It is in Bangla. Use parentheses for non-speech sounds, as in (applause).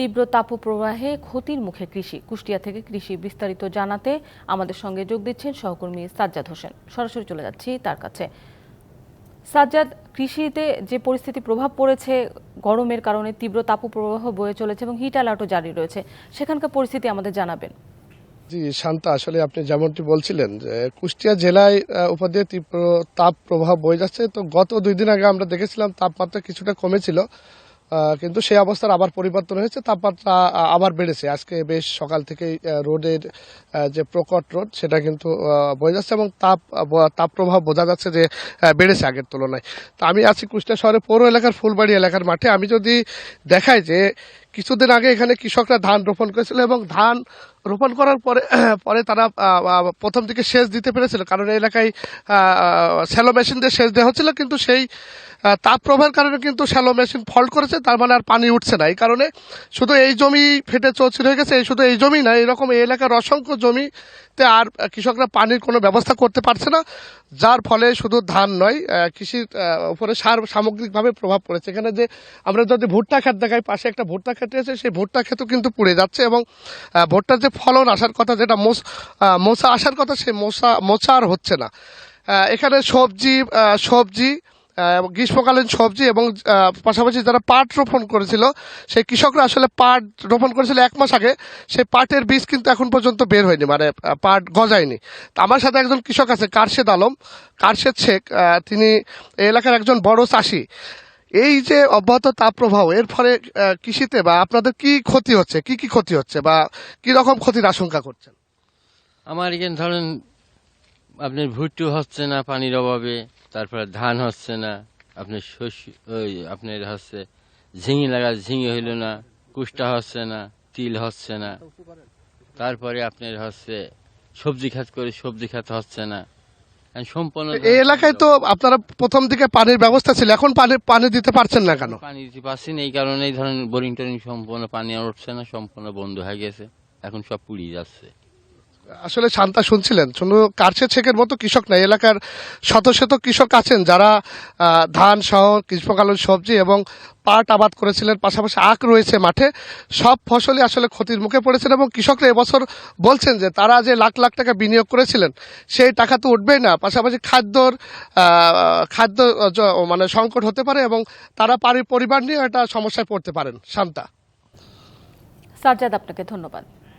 তীব্র তাপপ্রবাহে ক্ষতির মুখে কৃষি। কুষ্টিয়া থেকে কৃষি বিস্তারিত জানাতে আমাদের সঙ্গে যোগ দিচ্ছেন সহকর্মী সাজ্জাদ হোসেন। সরাসরি চলে যাচ্ছি তার কাছে। সাজ্জাদ, কৃষিতে যে পরিস্থিতি প্রভাব পড়েছে, গরমের কারণে তীব্র তাপপ্রবাহ বয়ে চলেছে এবং হিট অ্যালার্টও জারি রয়েছে, সেখানকার পরিস্থিতি আমাদের জানাবেন। জি, শান্তা, আসলে আপনি যেমনটি বলছিলেন যে কুষ্টিয়া জেলায় উপর দিয়ে তীব্র তাপ প্রবাহ বয়ে যাচ্ছে। তো গত দুই দিন আগে আমরা দেখেছিলাম তাপমাত্রা কিছুটা কমেছিল। কিন্তু সেই অবস্থার আবার পরিবর্তন হয়েছে, তাপমাত্রা আবার বেড়েছে। আজকে বেশ সকাল থেকেই রোডের যে প্রকট রোড সেটা কিন্তু বোঝা যাচ্ছে এবং তাপ তাপ প্রভাব বোঝা যাচ্ছে যে বেড়েছে আগের তুলনায়। তো আমি আছি কুষ্টিয়া শহরে, পৌর এলাকার ফুলবাড়ি এলাকার মাঠে। আমি যদি দেখাই যে, কিছুদিন আগে এখানে কৃষকরা ধান রোপণ করেছিল এবং ধান রোপণ করার পরে (clears throat) পরে তারা প্রথম দিকে সেচ দিতে পেরেছিল। কারণ এলাকায় শ্যালো মেশিন দিয়ে সেচ দেওয়া হচ্ছিল, কিন্তু সেই তাপ প্রবাহের কারণে কিন্তু শ্যালো মেশিন ফল্ট করেছে, তার মানে আর পানি উঠছে না। এই কারণে শুধু এই জমি ফেটে চৌচির হয়ে গেছে, এই শুধু এই জমি না, এরকম এই এলাকার অসংখ্য জমিতে আর কৃষকরা পানির কোনো ব্যবস্থা করতে পারছে না, যার ফলে শুধু ধান নয় কৃষির উপরে সার সামগ্রিকভাবে প্রভাব পড়েছে। এখানে যে আমরা যদি ভুট্টা ক্ষেত দেখাই, পাশে একটা ভুট্টা ক্ষেত আছে সেই ভুট্টা ক্ষেতও কিন্তু পুড়ে যাচ্ছে এবং ভুট্টার যে ফলন আসার কথা, যেটা মোস আসার কথা, সেই মোচা মোচা আর হচ্ছে না। এখানে সবজি সবজি গ্রীষ্মকালীন সবজি এবং পাশাপাশি যারা পাট রোপণ করেছিল, সেই কৃষকরা আসলে পাট রোপণ করেছিল এক মাস আগে, সেই পাটের বীজ কিন্তু এখন পর্যন্ত বের হয়নি মানে পাট গজায়নি। আমার সাথে একজন কৃষক আছে, কারশেদ আলম, কারশেদ শেখ তিনি এলাকার একজন বড় চাষি। এই যে অব্যাহত তাপপ্রবাহ, এর ফলে কৃষিতে বা আপনাদের কি ক্ষতি হচ্ছে? কি কি ক্ষতি হচ্ছে বা কি রকম ক্ষতির আশঙ্কা করছেন? আমার এখানে ধরেন, আপনার ভুট্টু হচ্ছে না পানির অভাবে, তারপরে ধান হচ্ছে না, আপনার শস্য, ওই আপনার হচ্ছে ঝিঙে লাগা, ঝিঙে হইল না, কুষ্টা হচ্ছে না, তিল হচ্ছে না। তারপরে আপনার হচ্ছে সবজি খাত করে সবজি খাত হচ্ছে না। সম্পূর্ণ এই এলাকায় তো আপনারা প্রথম দিকে পানির ব্যবস্থা ছিল এখন পানি পানি দিতে পারছেন না কেন? পানি দিতে পারছেন এই কারণেই ধরেন বোরিং টোরিং সম্পূর্ণ পানি আর উঠছে না সম্পূর্ণ বন্ধ হয়ে গেছে। এখন সব পুড়িয়ে যাচ্ছে। আসলে শান্তা শুনছিলেন। শুধু কার্সে ছেকের মতো কৃষক নাই, এলাকার শত শত কৃষক আছেন যারা ধান সহ গ্রীষ্মকালীন সবজি এবং পাট আবাদ করেছিলেন, পাশাপাশি আখ রয়েছে মাঠে। সব ফসলই আসলে ক্ষতির মুখে পড়েছেন এবং কৃষকরা এবছর বলছেন যে তারা যে লাখ লাখ টাকা বিনিয়োগ করেছিলেন, সেই টাকা তো উঠবেই না। পাশাপাশি খাদ্যর খাদ্য মানে সংকট হতে পারে এবং তারা পারি- পরিবার নিয়ে একটা সমস্যায় পড়তে পারেন। শান্তা। সাজ্জাদ, আপনাকে ধন্যবাদ।